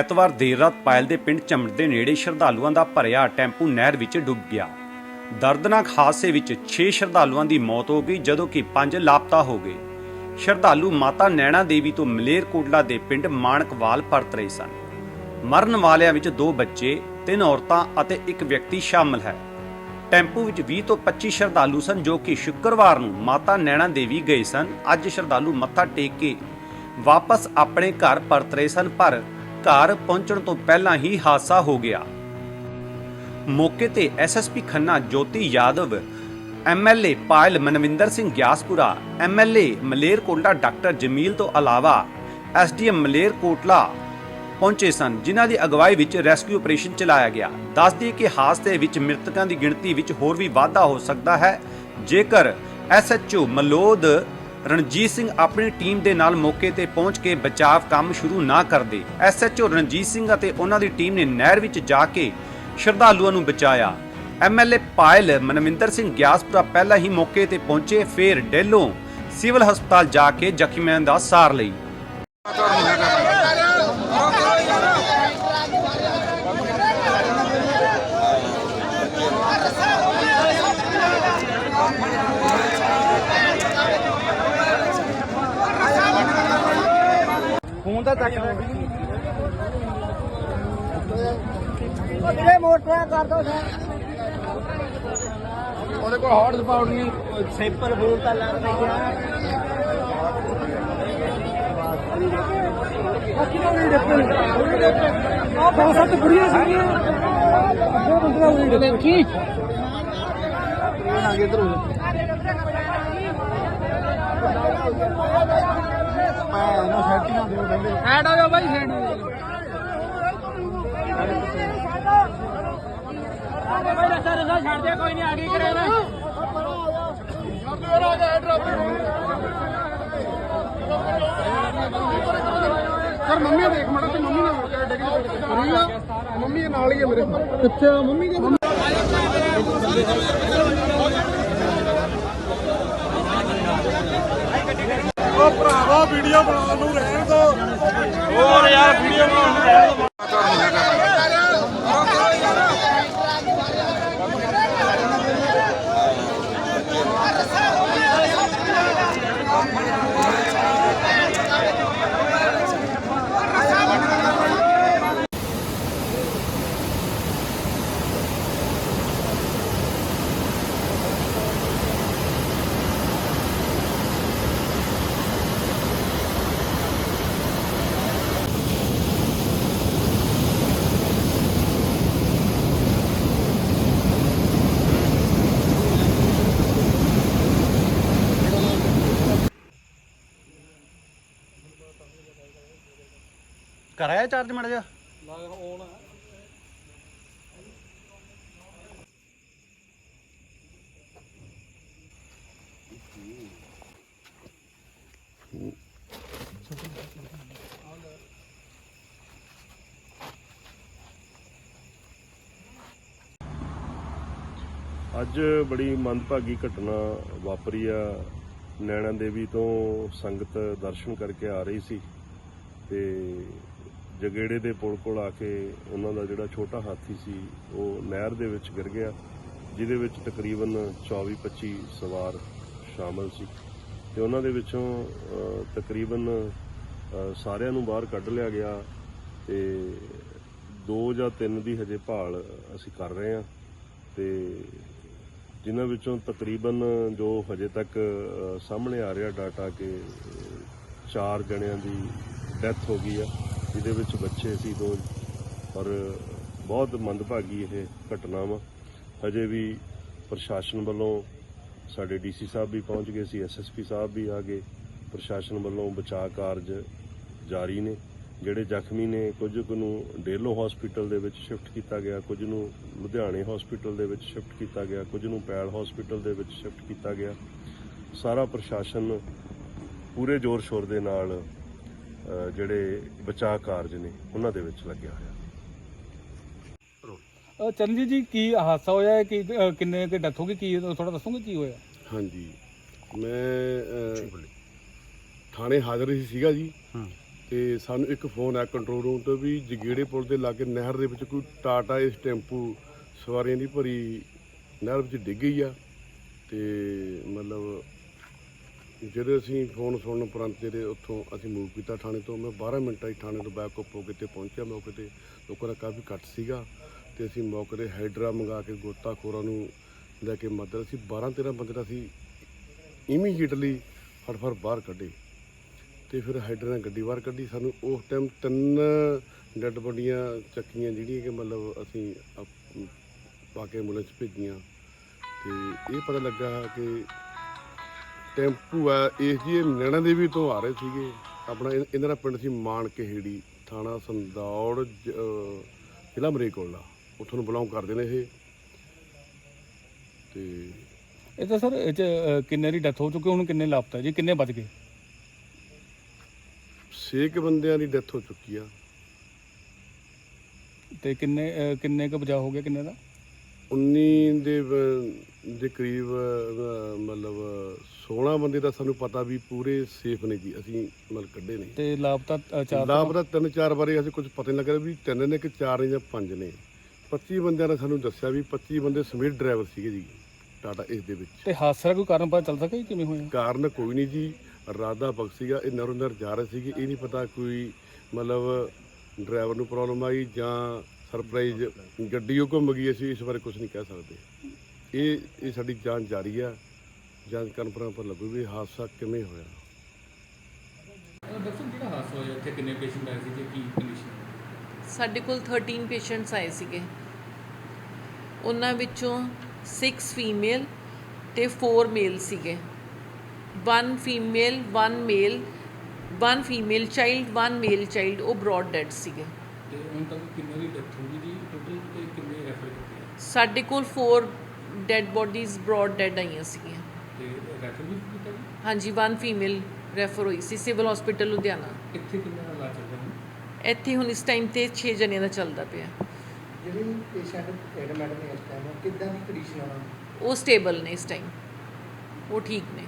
ਐਤਵਾਰ ਦੇਰ ਰਾਤ ਪਾਇਲ ਦੇ ਪਿੰਡ ਚਮੜ ਦੇ ਨੇੜੇ ਸ਼ਰਧਾਲੂਆਂ ਦਾ ਭਰਿਆ ਟੈਂਪੂ ਨਹਿਰ ਵਿੱਚ ਡੁੱਬ ਗਿਆ। ਦਰਦਨਾਕ ਹਾਦਸੇ ਵਿੱਚ 6 ਸ਼ਰਧਾਲੂਆਂ ਦੀ ਮੌਤ ਹੋ ਗਈ, ਜਦੋਂ ਕਿ 5 ਲਾਪਤਾ ਹੋ ਗਏ। ਸ਼ਰਧਾਲੂ ਮਾਤਾ ਨੈਣਾ ਦੇਵੀ ਤੋਂ ਮਲੇਰਕੋਟਲਾ ਦੇ ਪਿੰਡ ਮਾਣਕਵਾਲ ਪਰਤ ਰਹੇ ਸਨ। ਮਰਨ ਵਾਲਿਆਂ ਵਿੱਚ ਦੋ ਬੱਚੇ, ਤਿੰਨ ਔਰਤਾਂ ਅਤੇ ਇੱਕ ਵਿਅਕਤੀ ਸ਼ਾਮਲ ਹੈ। ਟੈਂਪੂ ਵਿੱਚ 20 ਤੋਂ 25 ਸ਼ਰਧਾਲੂ ਸਨ, ਜੋ ਕਿ ਸ਼ੁੱਕਰਵਾਰ ਨੂੰ ਮਾਤਾ ਨੈਣਾ ਦੇਵੀ ਗਏ ਸਨ। ਅੱਜ ਸ਼ਰਧਾਲੂ ਮੱਥਾ ਟੇਕ ਕੇ ਵਾਪਸ ਆਪਣੇ ਘਰ ਪਰਤ ਰਹੇ ਸਨ, ਪਰ ਘਰ ਪਹੁੰਚਣ ਤੋਂ ਪਹਿਲਾਂ ਹੀ ਹਾਦਸਾ ਹੋ ਗਿਆ। ਮੌਕੇ ਤੇ SSP Khanna, Jyoti Yadav MLA Payal Manvinder Singh Gyaspura MLA Malerkotla doctor Jamil ਤੋਂ ਇਲਾਵਾ ਐਸਡੀਐਮ ਮਲੇਰਕੋਟਲਾ ਪਹੁੰਚੇ ਸਨ, ਜਿਨ੍ਹਾਂ ਦੀ ਅਗਵਾਈ ਵਿੱਚ ਰੈਸਕਿਊ ਆਪਰੇਸ਼ਨ ਚਲਾਇਆ ਗਿਆ। ਦੱਸ ਦਈਏ ਕਿ ਹਾਦਸੇ ਵਿੱਚ ਮ੍ਰਿਤਕਾਂ ਦੀ ਗਿਣਤੀ ਵਿੱਚ ਹੋਰ ਵੀ ਵਾਧਾ ਹੋ ਸਕਦਾ ਹੈ। ਜੇਕਰ ਐਸਐਚਓ ਮਲੋਦ ਰਣਜੀਤ ਸਿੰਘ ਆਪਣੀ ਟੀਮ ਦੇ ਨਾਲ ਮੌਕੇ ਤੇ ਪਹੁੰਚ ਕੇ ਬਚਾਵ ਕੰਮ ਸ਼ੁਰੂ ਨਾ ਕਰਦੇ। ਐਸਐਚਓ ਰਣਜੀਤ ਸਿੰਘ ਅਤੇ ਉਹਨਾਂ ਦੀ ਟੀਮ ਨੇ ਨਹਿਰ ਵਿੱਚ ਜਾ ਕੇ ਸ਼ਰਧਾਲੂਆਂ ਨੂੰ ਬਚਾਇਆ। ਐਮਐਲਏ ਪਾਇਲ ਮਨਵਿੰਦਰ ਸਿੰਘ ਗਿਆਸਪੁਰਾ ਪਹਿਲਾਂ ਹੀ ਮੌਕੇ ਤੇ ਪਹੁੰਚੇ, ਫਿਰ ਡੇਲੋਂ ਸਿਵਲ ਹਸਪਤਾਲ ਜਾ ਕੇ ਜ਼ਖਮੀਆਂ ਦਾ ਸਾਰ ਲਈ। ਫੋਨ ਤਾਂ ਚੱਕ ਵੀਰੇ ਮੋਟਰ ਕਰ ਦੋ ਉਹਦੇ ਕੋਲ ਹੌਟ ਸਪਾਉਟ ਨਹੀਂ ਸੈਂਪਲ ਫੋਨ ਤਾਂ ਲੱਗ ਰਿਹਾ ਆ ਬਹੁਤ ਸੱਤ ਬੁੜੀਆਂ ਸੀਗੀਆਂ। ਉਹ ਬੰਦਰਾ ਹੋਈ ਦੇਖੀ। ਆ ਇਧਰ ਹੋ ਆ ਨਾ ਸੈਟੀਆਂ ਦਿਓ ਕਹਿੰਦੇ। ਹੈਡ ਹੋ ਜਾ ਬਾਈ ਹੈਡ ਹੋ ਜਾ ਬਾਈ ਰਸਾ ਰਸਾ ਛੱਡ ਦੇ ਕੋਈ ਨਹੀਂ ਆਗੇ ਕਰੇਗਾ ਸਰ ਮੰਮੀ ਦੇਖ ਮੜਾ ਤੇ ਮੰਮੀ ਨਾਲ ਕਿਆ ਡਿੱਗ ਰਹੀ ਆ ਮੰਮੀ ਦੇ ਨਾਲ ਹੀ ਆ ਮੇਰੇ ਕਿੱਥੇ ਆ ਮੰਮੀ? ਦੇ ਉਹ ਭਰਾਵਾ ਵੀਡੀਓ ਬਣਾਉਣ ਨੂੰ ਰਹਿਣ ਦੋ। ਹੋਰ ਯਾਰ ਵੀਡੀਓ ਬਣਾਉਣ ਨੂੰ ਰਹਿਣ ਦੋ। ਕਰਾਇਆ ਚਾਰਜ ਮੜ ਜਾ ਅੱਜ ਬੜੀ ਮੰਦਭਾਗੀ ਘਟਨਾ ਵਾਪਰੀ ਆ। ਨੈਣਾ ਦੇਵੀ ਤੋਂ ਸੰਗਤ ਦਰਸ਼ਨ ਕਰਕੇ ਆ ਰਹੀ ਸੀ ਤੇ ਜਗੇੜੇ ਦੇ ਪੁਲ ਕੋਲ ਆ ਕੇ ਉਹਨਾਂ ਦਾ ਜਿਹੜਾ ਛੋਟਾ ਹਾਥੀ ਸੀ, ਉਹ ਨਹਿਰ ਦੇ ਵਿੱਚ ਗਿਰ ਗਿਆ, ਜਿਹਦੇ ਵਿੱਚ ਤਕਰੀਬਨ 24-25 ਸਵਾਰ ਸ਼ਾਮਲ ਸੀ। ਤੇ ਉਹਨਾਂ ਦੇ ਵਿੱਚੋਂ ਤਕਰੀਬਨ ਸਾਰਿਆਂ ਨੂੰ ਬਾਹਰ ਕੱਢ ਲਿਆ ਗਿਆ ਤੇ ਦੋ ਜਾਂ ਤਿੰਨ ਦੀ ਹਜੇ ਭਾਲ ਅਸੀਂ ਕਰ ਰਹੇ ਹਾਂ। ਤੇ ਜਿਨ੍ਹਾਂ ਵਿੱਚੋਂ ਤਕਰੀਬਨ ਜੋ ਹਜੇ ਤੱਕ ਸਾਹਮਣੇ ਆ ਰਿਹਾ ਡਾਟਾ ਕਿ ਚਾਰ ਜਣਿਆਂ ਦੀ ਡੈਥ ਹੋ ਗਈ ਆ। ਜਿਹਦੇ ਵਿੱਚ ਬੱਚੇ ਸੀ ਦੋ, ਔਰ ਬਹੁਤ ਮੰਦਭਾਗੀ ਇਹ ਘਟਨਾ ਵਾ। ਹਜੇ ਵੀ ਪ੍ਰਸ਼ਾਸਨ ਵੱਲੋਂ ਸਾਡੇ ਡੀਸੀ ਸਾਹਿਬ ਵੀ ਪਹੁੰਚ ਗਏ ਸੀ ਐਸਐਸਪੀ ਸਾਹਿਬ ਵੀ ਆ ਗਏ। ਪ੍ਰਸ਼ਾਸਨ ਵੱਲੋਂ ਬਚਾਅ ਕਾਰਜ ਜਾਰੀ ਨੇ, ਜਿਹੜੇ ਜ਼ਖਮੀ ਨੇ ਕੁਝ ਕੁ ਨੂੰ ਡੇਲੋ ਹਸਪੀਟਲ ਦੇ ਵਿੱਚ ਸ਼ਿਫਟ ਕੀਤਾ ਗਿਆ, ਕੁਝ ਨੂੰ ਲੁਧਿਆਣੇ ਹਸਪੀਟਲ ਦੇ ਵਿੱਚ ਸ਼ਿਫਟ ਕੀਤਾ ਗਿਆ, ਕੁਝ ਨੂੰ ਪੈਲ ਹਸਪੀਟਲ ਦੇ ਵਿੱਚ ਸ਼ਿਫਟ ਕੀਤਾ ਗਿਆ। ਸਾਰਾ ਪ੍ਰਸ਼ਾਸਨ ਪੂਰੇ ਜ਼ੋਰ ਸ਼ੋਰ ਦੇ ਨਾਲ ਜਿਹੜੇ ਬਚਾਅ ਕਾਰਜ ਨੇ ਉਹਨਾਂ ਦੇ ਵਿੱਚ ਲੱਗਿਆ ਹੋਇਆ। ਅ, ਚਰਨਜੀਤ ਜੀ ਕੀ ਹਾਦਸਾ ਹੋਇਆ ਹੈ? ਕਿ ਕਿੰਨੇ ਦੀ ਡੈਥ ਹੋ ਗਈ? ਕੀ ਥੋੜਾ ਦੱਸੋਗੇ ਕੀ ਹੋਇਆ? ਹਾਂਜੀ। ਮੈਂ ਥਾਣੇ ਹਾਜ਼ਰ ਹੀ ਸੀਗਾ ਜੀ। ਤੇ ਸਾਨੂੰ ਇੱਕ ਫੋਨ ਆਇਆ ਕੰਟਰੋਲ ਰੂਮ ਤੋਂ ਵੀ ਜਗੀੜੇ ਪੁਲ ਦੇ ਲਾਗੇ ਨਹਿਰ ਦੇ ਵਿੱਚ ਕੋਈ ਟਾਟਾ ਇਸ ਟੈਂਪੂ ਸਵਾਰੀਆਂ ਦੀ ਭਰੀ ਨਹਿਰ ਵਿੱਚ ਡਿੱਗ ਗਈ ਆ। ਤੇ ਮਤਲਬ ਜਦੋਂ ਅਸੀਂ ਫੋਨ ਸੁਣਨ ਉਪਰੰਤ ਜਿਹੜੇ ਉੱਥੋਂ ਅਸੀਂ ਮੂਵ ਕੀਤਾ ਥਾਣੇ ਤੋਂ, ਮੈਂ 12 ਮਿੰਟਾਂ ਹੀ ਥਾਣੇ ਤੋਂ ਬੈਕਅਪ ਹੋ ਕੇ ਤੇ ਪਹੁੰਚਿਆ। ਮੌਕੇ ਤੇ ਲੋਕਾਂ ਦਾ ਕਾਫੀ ਘੱਟ ਸੀਗਾ ਤੇ ਅਸੀਂ ਮੌਕੇ ਤੇ ਹਾਈਡਰਾ ਮੰਗਾ ਕੇ ਗੋਤਾਖੋਰਾਂ ਨੂੰ ਲੈ ਕੇ ਮਦਦ ਅਸੀਂ 12 13 ਬੰਦੇ ਦਾ ਅਸੀਂ ਇਮੀਡੀਏਟਲੀ ਫਟਫਟ ਬਾਹਰ ਕੱਢੇ ਤੇ ਫਿਰ ਹਾਈਡਰ ਨੇ ਗੱਡੀ ਬਾਹਰ ਕੱਢੀ। ਸਾਨੂੰ ਉਸ ਟਾਈਮ ਤਿੰਨ ਡੈੱਡ ਬੋਡੀਆਂ ਚੱਕੀਆਂ ਜਿਹੜੀਆਂ ਕਿ ਮਤਲਬ ਅਸੀਂ ਪਾ ਕੇ ਐਂਬੂਲੈਂਸ ਭੇਜੀਆਂ। ਤੇ ਇਹ ਪਤਾ ਲੱਗਾ ਕਿ ਟੈਂਪੂ ਆ ਇਸ ਜੀ ਨੈਣਾ ਦੇਵੀ ਤੋਂ ਆ ਰਹੇ ਸੀਗੇ। ਆਪਣਾ ਇਹ- ਇਹਨਾਂ ਦਾ ਪਿੰਡ ਸੀ ਮਾਨ ਕਹੇੜੀ ਥਾਣਾ ਸੰਦੌੜ ਜ- ਅਹ ਜ਼ਿਲ੍ਹਾ ਮਰੇਕੋਲਾ ਉੱਥੋਂ ਨੂੰ ਬਿਲੋਂਗ ਕਰਦੇ ਨੇ ਇਹ। ਤੇ ਇਹ ਤਾਂ ਸਰ ਇਹ ਚ ਅ, ਕਿੰਨੇ ਦੀ ਡੈਥ ਹੋ ਚੁੱਕੀ ਹੁਣ ਕਿੰਨੇ ਲਾਪਤਾ? ਜੀ ਕਿੰਨੇ ਬਚ ਗਏ? ਛੇ ਕੁ ਬੰਦਿਆਂ ਦੀ ਡੈਥ ਹੋ ਚੁੱਕੀ ਆ। ਤੇ ਕਿੰਨੇ ਅ, ਕਿੰਨੇ ਕੁ ਬਚਾਅ ਹੋ ਗਿਆ ਕਿੰਨੇ ਦਾ? 19 ਦੇ ਅਹ, ਦੇ ਕਰੀਬ ਅਹ, ਮਤਲਬ 16 ਬੰਦੇ ਦਾ ਸਾਨੂੰ ਪਤਾ ਵੀ ਪੂਰੇ ਸੇਫ ਨੇ ਜੀ ਅਸੀਂ ਮਤਲਬ ਕੱਢੇ ਨੇ। ਤੇ ਲਾਪਤਾ ਅ, ਚਾਰ ਤੋਂ- ਲਾਭ ਦਾ ਤਿੰਨ ਚਾਰ ਬਾਰੇ ਅਸੀਂ ਕੁਝ ਪਤਾ ਨਹੀਂ ਲੱਗ ਰਿਹਾ ਵੀ ਤਿੰਨ ਨੇ ਕਿ ਚਾਰ ਨੇ ਜਾਂ ਪੰਜ ਨੇ। 25 ਬੰਦਿਆਂ ਨੇ ਸਾਨੂੰ ਦੱਸਿਆ ਵੀ 25 ਬੰਦੇ ਸਮੀਰ ਡਰਾਈਵਰ ਸੀਗੇ ਜੀ ਟਾਟਾ ਇਸ ਦੇ ਵਿੱਚ। ਤੇ ਹਾਦਸੇ ਦਾ ਕੋਈ ਕਾਰਨ ਪਤਾ ਚੱਲ ਸਕਿਆ ਜੀ ਕਿਵੇਂ ਹੋਇਆ? ਕਾਰਨ ਕੋਈ ਨਹੀਂ ਜੀ ਰਾਦਾ ਬਖਸ਼ ਸੀਗਾ ਇਹ ਨਰੋਂ ਨਰ ਜਾ ਰਹੇ ਸੀਗੇ ਇਹ ਨਹੀਂ ਪਤਾ ਕੋਈ ਮਤਲਬ ਡਰਾਈਵਰ ਨੂੰ ਪ੍ਰੋਬਲਮ ਆਈ ਜਾਂ ਸਰਪ੍ਰਾਈਜ਼ ਗੱਡੀ ਉਹ ਘੁੰਮ ਗਈ ਅਸੀਂ ਇਸ ਬਾਰੇ ਕੁਝ ਨਹੀਂ ਕਹਿ ਸਕਦੇ। ਇਹ ਇਹ ਸਾਡੀ ਜਾਂਚ ਜਾਰੀ ਆ। ਜਾਂਚ ਕਰਨ ਪਰ ਪਰ ਲੱਗੂ ਵੀ ਹਾਦਸਾ ਕਿਵੇਂ ਹੋਇਆ। ਦੱਸੋ ਜਿਹੜਾ ਹਾਦਸਾ ਹੋਇਆ ਇੱਥੇ ਕਿੰਨੇ ਪੇਸ਼ੈਂਟ ਆਏ ਸੀ ਤੇ ਕੀ ਕੰਡੀਸ਼ਨ ਸਾਡੇ ਕੋਲ 13 ਪੇਸ਼ੈਂਟਸ ਆਏ ਸੀਗੇ। ਉਹਨਾਂ ਵਿੱਚੋਂ 6 ਫੀਮੇਲ ਤੇ 4 ਮੇਲ ਸੀਗੇ। 1 female 1 male 1 female child 1 male child ਉਹ ਬ੍ਰੌਡ ਡੈਡ ਸੀਗੇ। ਤੇ ਹੁਣ ਤੱਕ ਕਿੰਨੇ ਦੀ ਡੈਥ ਹੋ ਗਈ ਜੀ? ਟੋਟਲ ਤੇ ਕਿੰਨੇ ਰੈਫਰ ਕੀਤੇ ਸਾਡੇ ਕੋਲ 4 ਡੈਡ ਬੋਡੀਜ਼ ਬ੍ਰੌਡ ਡੈਡ ਆਈਆਂ ਸੀਗੀਆਂ। ਤੇ ਰੈਫਰ ਵੀ ਕੀਤਾ ਜੀ? ਹਾਂਜੀ 1 ਫੀਮੇਲ ਰੈਫਰ ਹੋਈ ਸੀ ਸਿਵਲ ਹਸਪੀਟਲ ਲੁਧਿਆਣਾ। ਇੱਥੇ ਕਿੰਨਾ ਦਾ ਇਲਾਜ ਚੱਲ ਰਿਹਾ ਹੁਣ ਇੱਥੇ ਹੁਣ ਇਸ ਟਾਈਮ ਤੇ 6 ਜਣਿਆਂ ਦਾ ਚੱਲਦਾ ਪਿਆ। ਜਿਹੜੀ ਪੇਸ਼ੈਂਟ ਐਡਮਿਟ ਨੇ ਇਸ ਟਾਈਮ ਕਿੱਦਾਂ ਦੀ ਕੰਡੀਸ਼ਨ ਆ ਉਹਨਾਂ ਦੀ? ਉਹ ਸਟੇਬਲ ਨੇ ਇਸ ਟਾਈਮ ਉਹ ਠੀਕ ਨੇ।